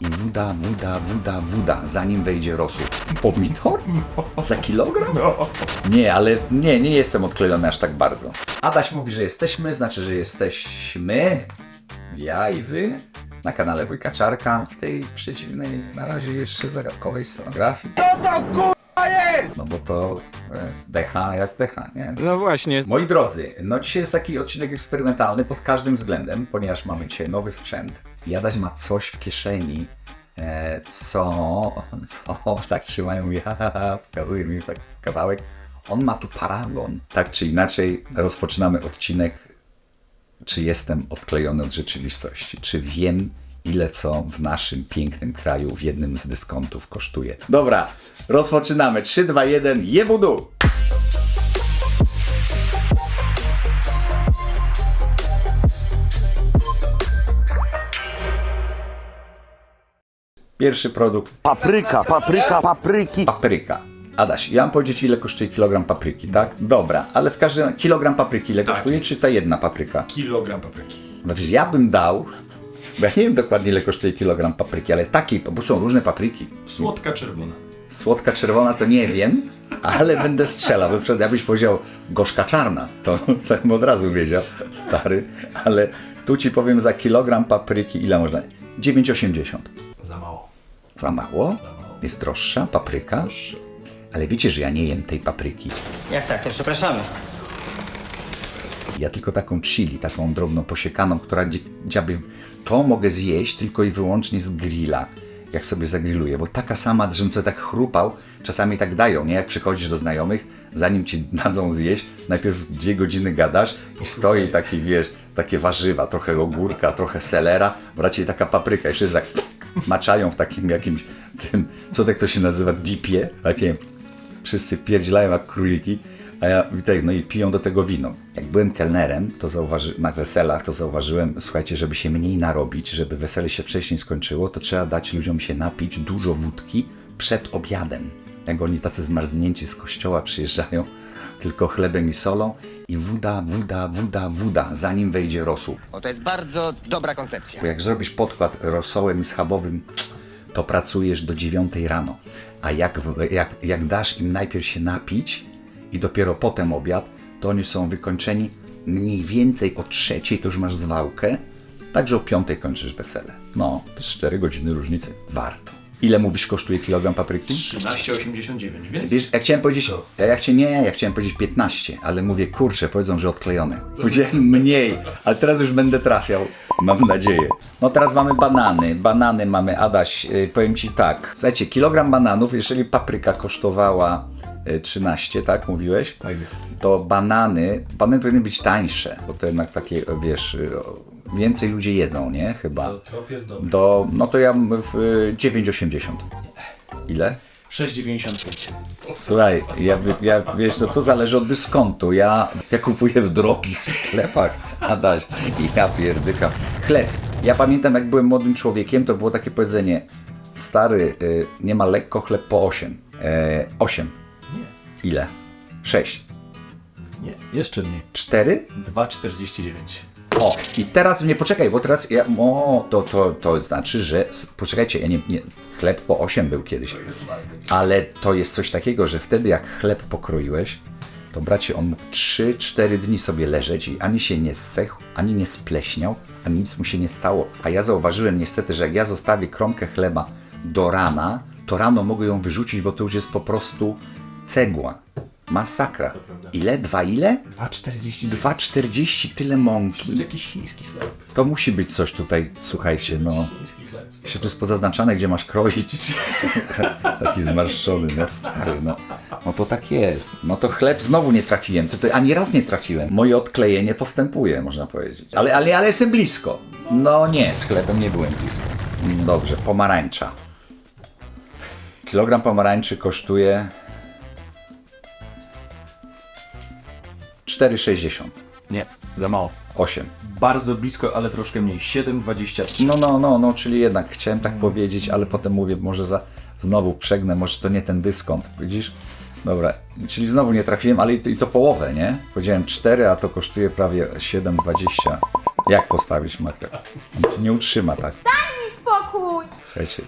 I woda, woda, woda, woda, zanim wejdzie rosół. Pomidor? Za kilogram? Nie, ale nie, nie jestem odklejony aż tak bardzo. Adaś mówi, że jesteśmy, znaczy, że jesteśmy. Ja i wy na kanale Wujka Czarka w tej przeciwnej, na razie jeszcze zagadkowej scenografii. No bo to e, decha jak decha, nie? No właśnie. Moi drodzy, no dzisiaj jest taki odcinek eksperymentalny pod każdym względem, ponieważ mamy dzisiaj nowy sprzęt. Jadaś ma coś w kieszeni, e, co, co, tak trzymają ja, wskazuje mi tak kawałek. On ma tu paragon. Tak czy inaczej, rozpoczynamy odcinek, czy jestem odklejony od rzeczywistości, czy wiem, ile co w naszym pięknym kraju w jednym z dyskontów kosztuje. Dobra, rozpoczynamy. 3, 2, 1, jebudu! Pierwszy produkt Papryka, papryka, papryki. papryka. Adaś, ja mam powiedzieć, ile kosztuje kilogram papryki, tak? Dobra, ale w każdym kilogram papryki ile Tak kosztuje, jest. czy ta jedna papryka? Kilogram papryki. Znaczy, ja bym dał, bo ja nie wiem dokładnie, ile kosztuje kilogram papryki, ale takiej, bo są różne papryki. Słodka czerwona. Słodka czerwona to nie wiem, ale będę strzelał. Na przykład jakbyś powiedział gorzka czarna, to, to bym od razu wiedział, stary, ale tu ci powiem za kilogram papryki ile można. 9,80. Za mało. Za mało? Jest droższa papryka? Ale wiecie, że ja nie jem tej papryki. Jak tak, to przepraszamy. Ja tylko taką chili, taką drobno posiekaną, która gdzie- gdzieby to mogę zjeść tylko i wyłącznie z grilla, jak sobie zagrilluję, bo taka sama, żebym sobie tak chrupał, czasami tak dają, nie? Jak przychodzisz do znajomych, zanim ci dadzą zjeść, najpierw dwie godziny gadasz i stoi taki, wiesz, takie warzywa, trochę ogórka, trochę selera, raczej taka papryka wszyscy tak maczają w takim jakimś tym, co tak to się nazywa, dipie, takie wszyscy wpierdzielają jak króliki, a ja i tak, no i piją do tego wino. Jak byłem kelnerem, to zauważy, na weselach, to zauważyłem, słuchajcie, żeby się mniej narobić, żeby wesele się wcześniej skończyło, to trzeba dać ludziom się napić dużo wódki przed obiadem. Jak oni tacy zmarznięci z kościoła przyjeżdżają, tylko chlebem i solą i woda, woda, woda, woda, zanim wejdzie rosół. O, to jest bardzo dobra koncepcja. Bo jak zrobisz podkład rosołem i schabowym, to pracujesz do 9 rano. A jak, jak, jak dasz im najpierw się napić i dopiero potem obiad, to oni są wykończeni mniej więcej o trzeciej, to już masz zwałkę, także o piątej kończysz wesele. No, to jest 4 godziny różnicy. Warto. Ile mówisz kosztuje kilogram papryki? 13,89, więc... Wiesz, ja chciałem powiedzieć, ja, ja chciałem, nie, ja chciałem powiedzieć 15, ale mówię, kurczę, powiedzą, że odklejone. Powiedziałem mniej, ale teraz już będę trafiał, mam nadzieję. No teraz mamy banany, banany mamy, Adaś, y, powiem Ci tak, słuchajcie, kilogram bananów, jeżeli papryka kosztowała 13, tak mówiłeś? Tak jest. To banany, banany powinny być tańsze, bo to jednak takie, wiesz, więcej ludzie jedzą, nie? Chyba. To trop jest dobry. Do, no to ja w y, 9,80. Ile? 6,95. Słuchaj, ja, ja wiesz, no to zależy od dyskontu. Ja, ja kupuję w drogich sklepach, Adaś, i ja pierdykam. Chleb. Ja pamiętam, jak byłem młodym człowiekiem, to było takie powiedzenie, stary, y, nie ma lekko chleb po 8. E, 8. Ile? 6. nie, jeszcze mniej. 4? 2,49. O, i teraz mnie poczekaj, bo teraz ja, o, to, to, to znaczy, że, poczekajcie, ja nie, nie, chleb po 8 był kiedyś. Ale to jest coś takiego, że wtedy jak chleb pokroiłeś, to bracie, on mógł 3-4 dni sobie leżeć i ani się nie zsechł, ani nie spleśniał, ani nic mu się nie stało. A ja zauważyłem niestety, że jak ja zostawię kromkę chleba do rana, to rano mogę ją wyrzucić, bo to już jest po prostu cegła. Masakra. Ile? Dwa ile? 2,49. 2,40 tyle mąki. To jakiś chiński chleb. To musi być coś tutaj, słuchajcie, no. Chiński chleb. Jeszcze to jest pozaznaczane, gdzie masz kroić. Taki zmarszczony, no stary, no. No to tak jest. No to chleb znowu nie trafiłem. Tutaj ani raz nie trafiłem. Moje odklejenie postępuje, można powiedzieć. Ale, ale, ale jestem blisko. No nie, z chlebem nie byłem blisko. Dobrze, pomarańcza. Kilogram pomarańczy kosztuje 4,60. Nie, za mało. 8. Bardzo blisko, ale troszkę mniej. 7,23. No, no, no, no, czyli jednak chciałem tak powiedzieć, ale potem mówię, może za, znowu przegnę, może to nie ten dyskont, widzisz? Dobra, czyli znowu nie trafiłem, ale i to, i to połowę, nie? Powiedziałem 4, a to kosztuje prawie 7,20. Jak postawić makrel? Nie utrzyma tak. mi spokój! Słuchajcie,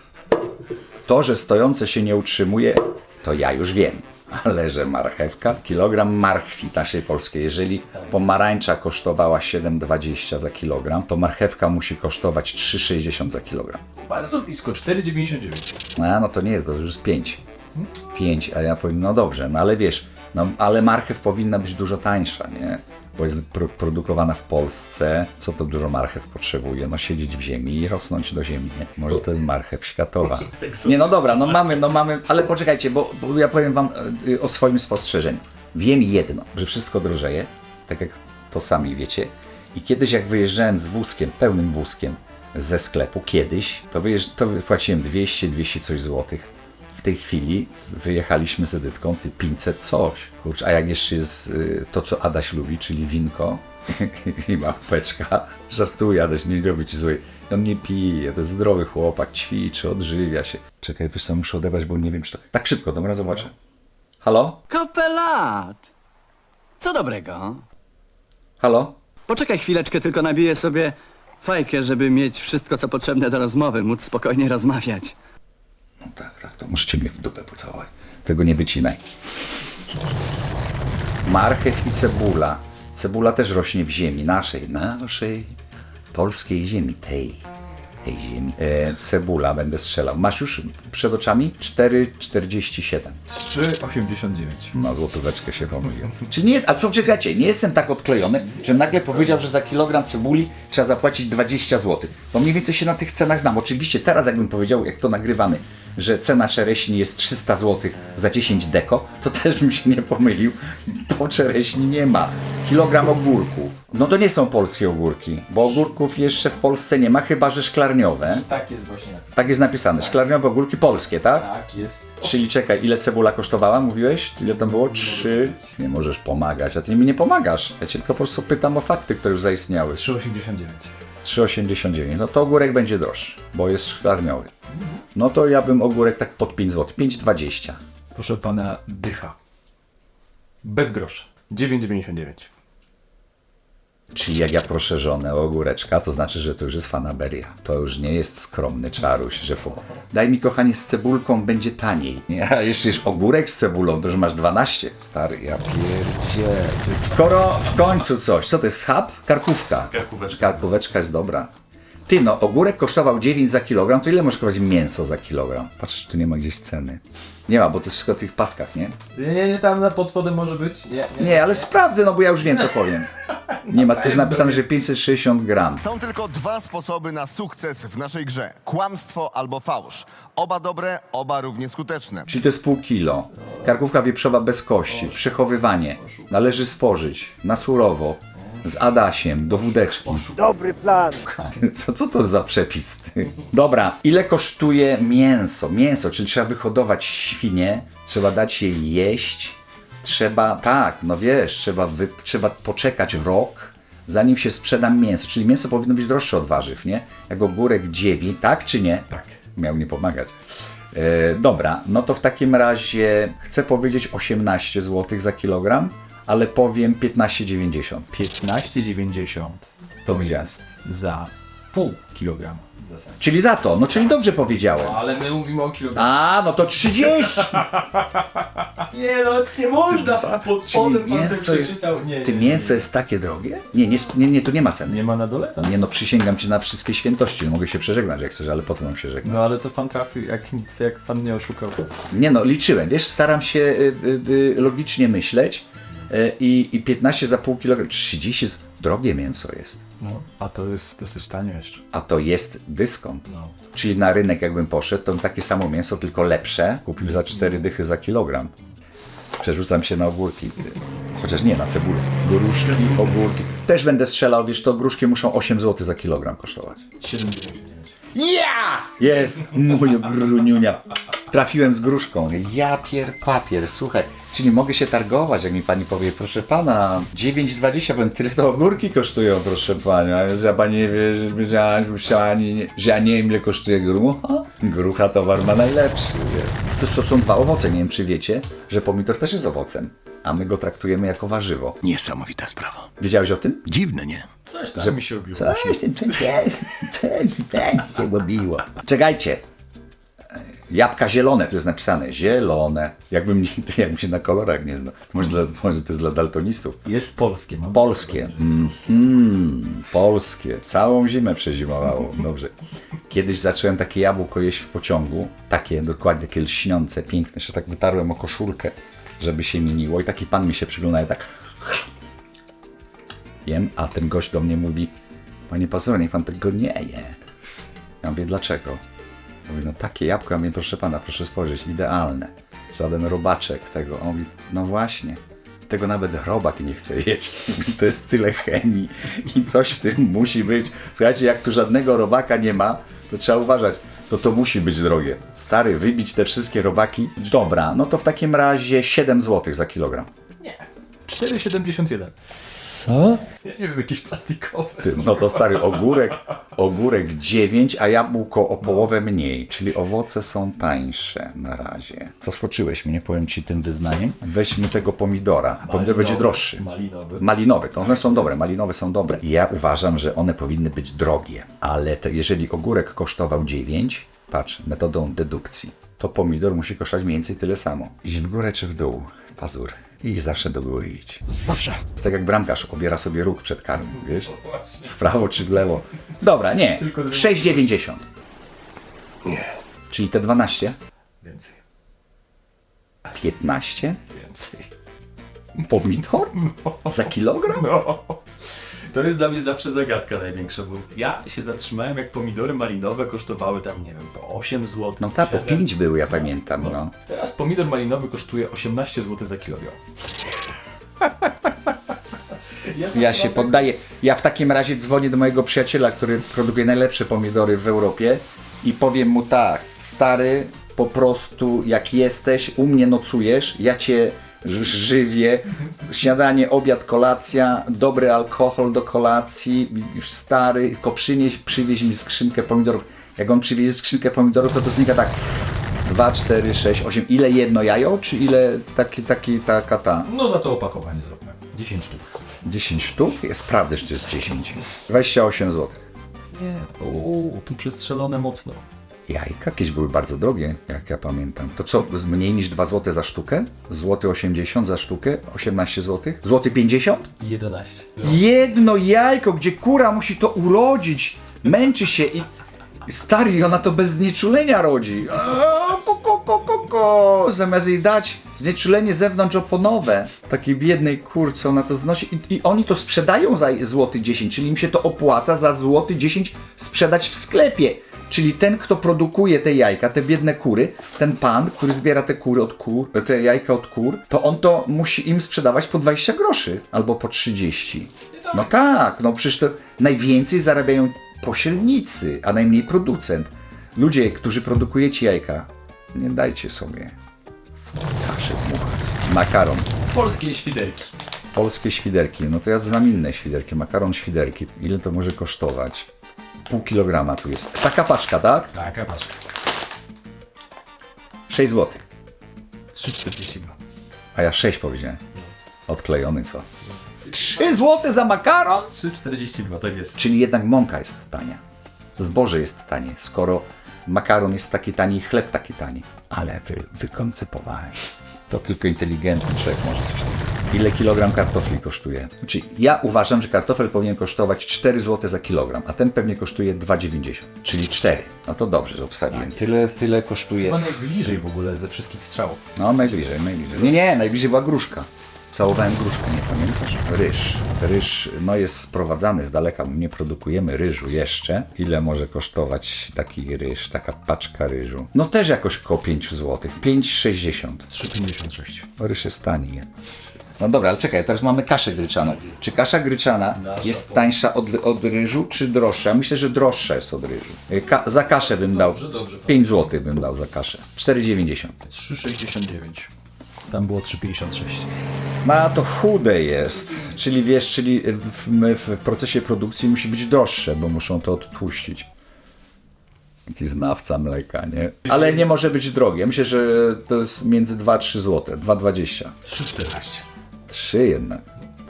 to, że stojące się nie utrzymuje, to ja już wiem. Ale że marchewka, kilogram marchwi naszej polskiej, jeżeli pomarańcza kosztowała 7,20 za kilogram, to marchewka musi kosztować 3,60 za kilogram. Bardzo blisko, 4,99. A, no to nie jest, to już jest 5. 5, a ja powiem, no dobrze, no ale wiesz, no ale marchew powinna być dużo tańsza, nie? Bo jest pro, produkowana w Polsce. Co to dużo marchew potrzebuje? No siedzieć w ziemi i rosnąć do ziemi? Może to jest marchew światowa. Nie, no dobra, no mamy, no mamy, ale poczekajcie, bo, bo ja powiem wam y, o swoim spostrzeżeniu. Wiem jedno, że wszystko drożeje, tak jak to sami wiecie. I kiedyś jak wyjeżdżałem z wózkiem, pełnym wózkiem ze sklepu, kiedyś, to, wyjeżdż- to płaciłem 200, 200 coś złotych. W tej chwili wyjechaliśmy z Edytką, ty 500 coś. Kurczę, a jak jeszcze jest y, to, co Adaś lubi, czyli winko i małpeczka. Żartuję, Adaś, nie robi ci złej. On nie pije, to jest zdrowy chłopak, ćwiczy, odżywia się. Czekaj, wiesz co, muszę odebrać, bo nie wiem, czy to... Tak szybko, dobra, zobaczę. Halo? Kopelat! Co dobrego? Halo? Poczekaj chwileczkę, tylko nabiję sobie fajkę, żeby mieć wszystko, co potrzebne do rozmowy, móc spokojnie rozmawiać. No tak, tak, to możecie mnie w dupę pocałować. Tego nie wycinaj. Marchew i cebula. Cebula też rośnie w ziemi, naszej, naszej polskiej ziemi, tej, tej ziemi. E, cebula będę strzelał. Masz już przed oczami? 4,47. 3,89. No, złotóweczkę się pomyliłem. Czy nie jest, a poczekajcie, nie jestem tak odklejony, że nagle powiedział, że za kilogram cebuli trzeba zapłacić 20 zł. Bo mniej więcej się na tych cenach znam. Oczywiście teraz jakbym powiedział, jak to nagrywamy, że cena czereśni jest 300 zł za 10 deko, to też bym się nie pomylił, bo czereśni nie ma. Kilogram ogórków. No to nie są polskie ogórki, bo ogórków jeszcze w Polsce nie ma, chyba że szklarniowe. Tak jest właśnie napisane. Tak jest napisane, szklarniowe ogórki polskie, tak? Tak jest. Czyli czekaj, ile cebula kosztowała, mówiłeś? Ile tam było? Trzy. Nie możesz pomagać, a ty mi nie pomagasz. Ja cię tylko po prostu pytam o fakty, które już zaistniały. 3,89. 3,89. No to ogórek będzie droższy, bo jest szklarniowy. No to ja bym ogórek tak pod 5 zł. 5,20. Proszę pana, dycha. Bez grosza. 9,99. Czyli jak ja proszę żonę o ogóreczka, to znaczy, że to już jest fanaberia. To już nie jest skromny czaruś, że po... daj mi kochanie z cebulką, będzie taniej. Nie? A jeszcze jest ogórek z cebulą, to już masz 12. Stary, ja pierdzie. Skoro w końcu coś. Co to jest schab? Karkówka. Karkóweczka. Karkóweczka jest dobra. Ty no, ogórek kosztował 9 za kilogram, to ile może kosztować mięso za kilogram? Patrz, czy tu nie ma gdzieś ceny. Nie ma, bo to jest wszystko w tych paskach, nie? Nie, nie, nie, tam na pod spodem może być. Nie, nie. Nie, ale sprawdzę, no bo ja już wiem, co powiem. Nie ma, tylko jest napisane, że 560 gram. Są tylko dwa sposoby na sukces w naszej grze: kłamstwo albo fałsz. Oba dobre, oba równie skuteczne. Czyli to jest pół kilo. Karkówka wieprzowa bez kości. Przechowywanie. Należy spożyć. Na surowo. Z Adasiem. Do wódeczki. Dobry plan. Co, co to za przepis? ty? Dobra. Ile kosztuje mięso? Mięso, czyli trzeba wyhodować świnię. Trzeba dać jej jeść. Trzeba, tak, no wiesz, trzeba, wy, trzeba poczekać rok, zanim się sprzeda mięso. Czyli mięso powinno być droższe od warzyw, nie? Jak ogórek dziewi, tak czy nie? Tak. Miał nie pomagać. E, dobra, no to w takim razie chcę powiedzieć 18 zł za kilogram, ale powiem 15,90. 15,90 to jest za pół kilograma w zasadzie. Czyli za to, no czyli dobrze powiedziałem. Ale my mówimy o kilogramie. A, no to 30! Nie no, nie można! Pod spodem pan sobie mięso jest, przeczytał. Nie, nie, ty nie, mięso jest takie drogie? Nie, nie, nie, nie, tu nie ma ceny. Nie ma na dole? Nie no, przysięgam cię na wszystkie świętości. Mogę się przeżegnać jak chcesz, ale po co nam się żegnać? No ale to pan trafił, jak, jak pan nie oszukał. Nie no, liczyłem, wiesz, staram się y, y, y, logicznie myśleć i, i 15 za pół kilogram, 30, drogie mięso jest. No, a to jest dosyć tanio jeszcze. A to jest dyskont. No. Czyli na rynek jakbym poszedł, to bym takie samo mięso, tylko lepsze, kupił za 4 dychy za kilogram. Przerzucam się na ogórki. Chociaż nie, na cebulę. Gruszki, ogórki. Też będę strzelał, wiesz, to gruszki muszą 8 zł za kilogram kosztować. 7,99. Ja! Jest! Moja gruniunia. Trafiłem z gruszką. Ja pier papier, słuchaj. Czyli mogę się targować, jak mi pani powie, proszę pana, 9,20, powiem, tyle to ogórki kosztują, proszę pana. Że ja pani nie wie, że, że, ja- że, ja nie, że ja nie wiem, ile kosztuje grucha? Grucha towar ma najlepszy, wie. To są dwa owoce, nie wiem, czy wiecie, że pomidor też jest owocem, a my go traktujemy jako warzywo. Niesamowita sprawa. Wiedziałeś o tym? Dziwne, nie? Coś tam mi się robiło. Coś tym czymś jest, coś tam się robiło. Czekajcie, Jabłka zielone, tu jest napisane. Zielone. Jakbym, nie, jakbym się na kolorach nie znał. Może, dla, może to jest dla daltonistów. Jest polskie. Mam Polskie. Mhm, polskie. Całą zimę przezimowało. Dobrze. Kiedyś zacząłem takie jabłko jeść w pociągu. Takie dokładnie, takie lśniące, piękne. Że tak wytarłem o koszulkę, żeby się mieniło. I taki pan mi się przygląda i tak... Jem, a ten gość do mnie mówi Panie pastorze, niech pan tego nie je. Ja mówię, dlaczego? Mówi, no takie jabłka, mnie proszę pana, proszę spojrzeć, idealne. Żaden robaczek tego. On mówi, no właśnie, tego nawet robak nie chce jeść. To jest tyle chemii i coś w tym musi być. Słuchajcie, jak tu żadnego robaka nie ma, to trzeba uważać. To to musi być drogie. Stary, wybić te wszystkie robaki. Dobra, no to w takim razie 7 zł za kilogram. 4,71. Co? Ja nie wiem, jakieś plastikowe. Ty, no to stary ogórek, ogórek 9, a jabłko o połowę mniej, czyli owoce są tańsze na razie. Zaskoczyłeś mnie, powiem ci tym wyznaniem. Weźmy tego pomidora. Pomidor będzie droższy. Malinowy. Malinowe, to one są dobre, malinowe są dobre. Ja uważam, że one powinny być drogie, ale te, jeżeli ogórek kosztował 9, patrz, metodą dedukcji, to pomidor musi kosztować mniej więcej tyle samo. Iść w górę czy w dół? Pazur. I zawsze do góry idź. Zawsze. jest tak jak bramkarz obiera sobie róg przed karmą, wiesz? W prawo czy w lewo. Dobra, nie. Tylko drugi. 6,90. Nie. Czyli te 12? Więcej. 15? Więcej. Pomidor? Za kilogram? No. To jest dla mnie zawsze zagadka największa, bo ja się zatrzymałem, jak pomidory malinowe kosztowały tam, nie wiem, po 8 zł. No tak, po 5 były, ja pamiętam, no. Teraz pomidor malinowy kosztuje 18 zł za kilogram. Ja się poddaję. Ja w takim razie dzwonię do mojego przyjaciela, który produkuje najlepsze pomidory w Europie i powiem mu tak, stary, po prostu jak jesteś, u mnie nocujesz, ja cię żywię, śniadanie, obiad, kolacja, dobry alkohol do kolacji, stary, tylko przynieś, przywieź mi skrzynkę pomidorów. Jak on przywiezie skrzynkę pomidorów, to to znika tak 2, 4, 6, 8. Ile jedno jajo, czy ile taki, taki, taka ta? No za to opakowanie zróbmy. 10 sztuk. 10 sztuk? Ja sprawdzę, czy to jest 10. 28 zł. Nie, o, tu przestrzelone mocno. Jajka jakieś były bardzo drogie, jak ja pamiętam. To co, mniej niż 2 zł za sztukę? Złoty 80 za sztukę? 18 zł? Złoty 50? 11. Jedno jajko, gdzie kura musi to urodzić, męczy się i... Stary, ona to bez znieczulenia rodzi. Aaa, ko, ko, ko, ko, ko. Zamiast jej dać znieczulenie zewnątrzoponowe, takiej biednej kurce, ona to znosi i, i oni to sprzedają za złoty 10, czyli im się to opłaca za złoty 10 sprzedać w sklepie. Czyli ten, kto produkuje te jajka, te biedne kury, ten pan, który zbiera te kury od kur, te jajka od kur, to on to musi im sprzedawać po 20 groszy albo po 30. No tak, no przecież to najwięcej zarabiają pośrednicy, a najmniej producent. Ludzie, którzy produkujecie jajka, nie dajcie sobie dmuchać. Makaron. Polskie świderki. Polskie świderki. No to ja znam inne świderki. Makaron świderki. Ile to może kosztować? Pół kilograma tu jest. Taka paczka, tak? Taka patrz. 6 zł. 3,42. A ja 6 powiedziałem. Odklejony co? 3 zł za makaron? 3,42, tak jest. Czyli jednak mąka jest tania. Zboże jest tanie, skoro makaron jest taki tani i chleb taki tani. Ale wy, wykoncypowałem. To tylko inteligentny człowiek może coś takiego. Ile kilogram kartofli kosztuje? Czyli ja uważam, że kartofel powinien kosztować 4 zł za kilogram, a ten pewnie kosztuje 2,90. Czyli 4. No to dobrze, że obstawiłem. Tyle, tyle kosztuje. Chyba najbliżej w ogóle ze wszystkich strzałów. No, najbliżej, najbliżej. Nie, nie, najbliżej była gruszka. Całowałem gruszkę, nie pamiętasz? Ryż. Ryż no jest sprowadzany z daleka, bo nie produkujemy ryżu jeszcze. Ile może kosztować taki ryż, taka paczka ryżu? No też jakoś około 5 zł. 5,60. 3,56. Ryż jest tani. No dobra, ale czekaj, teraz mamy kaszę gryczaną. Czy kasza gryczana jest tańsza od, od ryżu, czy droższa? Myślę, że droższa jest od ryżu. Y, Ka za kaszę bym dał. Dobrze, dobrze. 5 zł bym dał za kaszę. 4,90. 3,69. Tam było 3,56. No to chude jest, czyli wiesz, czyli w, w procesie produkcji musi być droższe, bo muszą to odtłuścić. Jakiś znawca mleka, nie? Ale nie może być drogie. Myślę, że to jest między 2-3 zł, 2,20. 3,14. 3 jednak,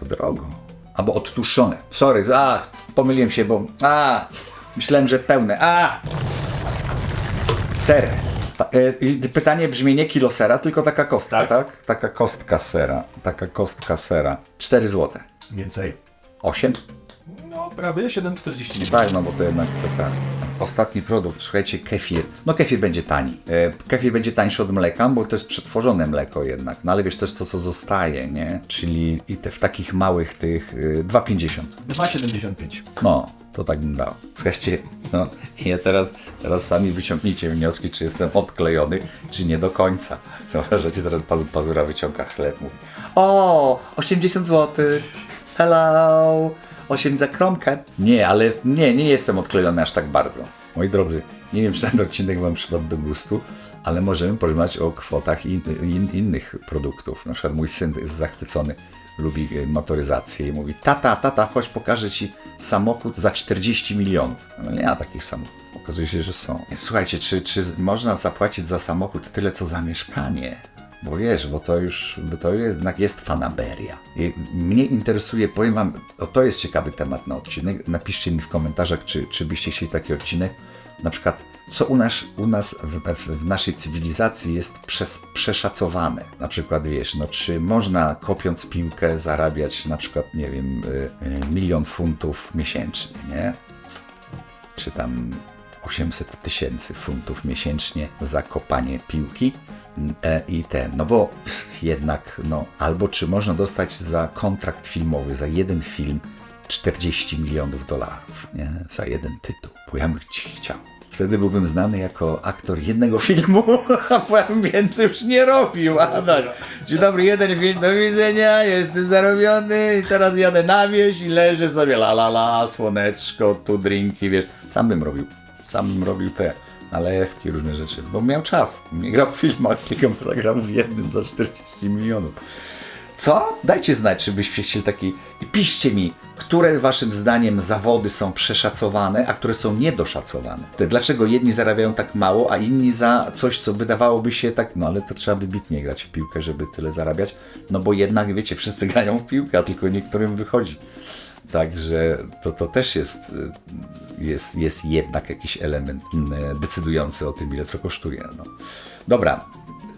to drogo. Albo odtłuszczone. Sorry, a, pomyliłem się, bo, a, myślałem, że pełne, a. I pytanie brzmi nie kilo sera, tylko taka kostka, Tak. tak? Taka kostka sera. Taka kostka sera. 4 zł. Więcej. 8? No, prawie 7,49. Tak, no bo to jednak to tak. Ostatni produkt, słuchajcie, kefir. No kefir będzie tani. E, Kefir będzie tańszy od mleka, bo to jest przetworzone mleko jednak. No ale wiesz, to jest to, co zostaje, nie? Czyli i te w takich małych tych y, 2,50. 2,75. No, to tak bym dał. Słuchajcie, no ja teraz, teraz sami wyciągnijcie wnioski, czy jestem odklejony, czy nie do końca. Zauważacie, zaraz paz, pazura wyciąga chleb, mówi o, 80 zł, hello, 8 za kromkę. Nie, ale nie, nie jestem odklejony aż tak bardzo. Moi drodzy, nie wiem, czy ten odcinek Wam przypadł do gustu, ale możemy porozmawiać o kwotach in, in, innych produktów. Na przykład mój syn jest zachwycony lubi e, motoryzację i mówi, tata, tata, chodź pokażę Ci samochód za 40 milionów. No nie ma takich samochodów. Okazuje się, że są. Słuchajcie, czy, czy można zapłacić za samochód tyle, co za mieszkanie? Bo wiesz, bo to już, bo to jednak jest fanaberia. I mnie interesuje, powiem Wam, o to jest ciekawy temat na odcinek. Napiszcie mi w komentarzach, czy, czy byście chcieli taki odcinek. Na przykład, co u nas, u nas w, w, w naszej cywilizacji jest przes, przeszacowane. Na przykład, wiesz, no, czy można kopiąc piłkę zarabiać na przykład, nie wiem, y, y, milion funtów miesięcznie, nie? Czy tam 800 tysięcy funtów miesięcznie za kopanie piłki e, i ten, no bo jednak, no, albo czy można dostać za kontrakt filmowy, za jeden film 40 milionów dolarów, nie? Za jeden tytuł, bo ja bym ch- chciał. Wtedy byłbym znany jako aktor jednego filmu, a powiem więcej już nie robił. Adaś, dzień dobry, jeden film, do widzenia, jestem zarobiony i teraz jadę na wieś i leżę sobie la la la, słoneczko, tu drinki, wiesz. Sam bym robił, sam robił te nalewki, różne rzeczy, bo miał czas. Nie grał w filmach, tylko zagrał w jednym za 40 milionów. Co? Dajcie znać, czy byście chcieli taki. I piszcie mi, które waszym zdaniem zawody są przeszacowane, a które są niedoszacowane. Dlaczego jedni zarabiają tak mało, a inni za coś, co wydawałoby się tak. No ale to trzeba wybitnie grać w piłkę, żeby tyle zarabiać. No bo jednak, wiecie, wszyscy grają w piłkę, a tylko niektórym wychodzi. Także to, to też jest, jest, jest jednak jakiś element y, decydujący o tym, ile to kosztuje. No. Dobra,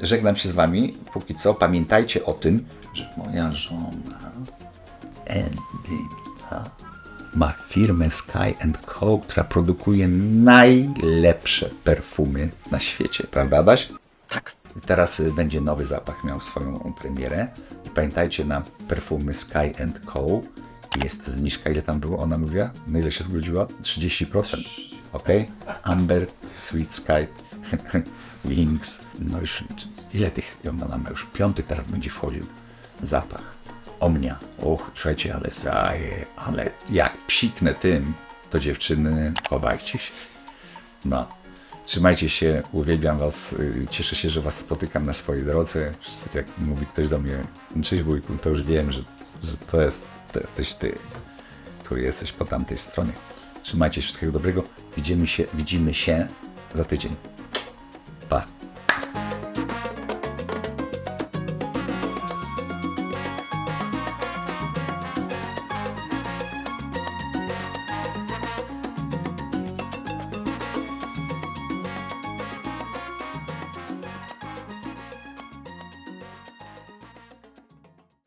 żegnam się z Wami. Póki co pamiętajcie o tym, że moja żona Edyta ma firmę Sky Co, która produkuje najlepsze perfumy na świecie. Prawda, Adaś? Tak. Teraz y, będzie nowy zapach miał swoją premierę. I pamiętajcie na perfumy Sky Co jest zniżka. Ile tam było? Ona mówiła? Na ile się zgodziła? 30%. Ok? Amber, Sweet Sky, Wings. No już ile tych? Ona ma już piąty teraz będzie wchodził. Zapach. Omnia. Och, słuchajcie, ale zaje, ale jak psiknę tym, to dziewczyny, chowajcie się. No. Trzymajcie się, uwielbiam Was, y, cieszę się, że Was spotykam na swojej drodze. Jak mówi ktoś do mnie, cześć wujku, to już wiem, że, że to, jest, to jesteś Ty, który jesteś po tamtej stronie. Trzymajcie się, wszystkiego dobrego. Widzimy się, widzimy się za tydzień.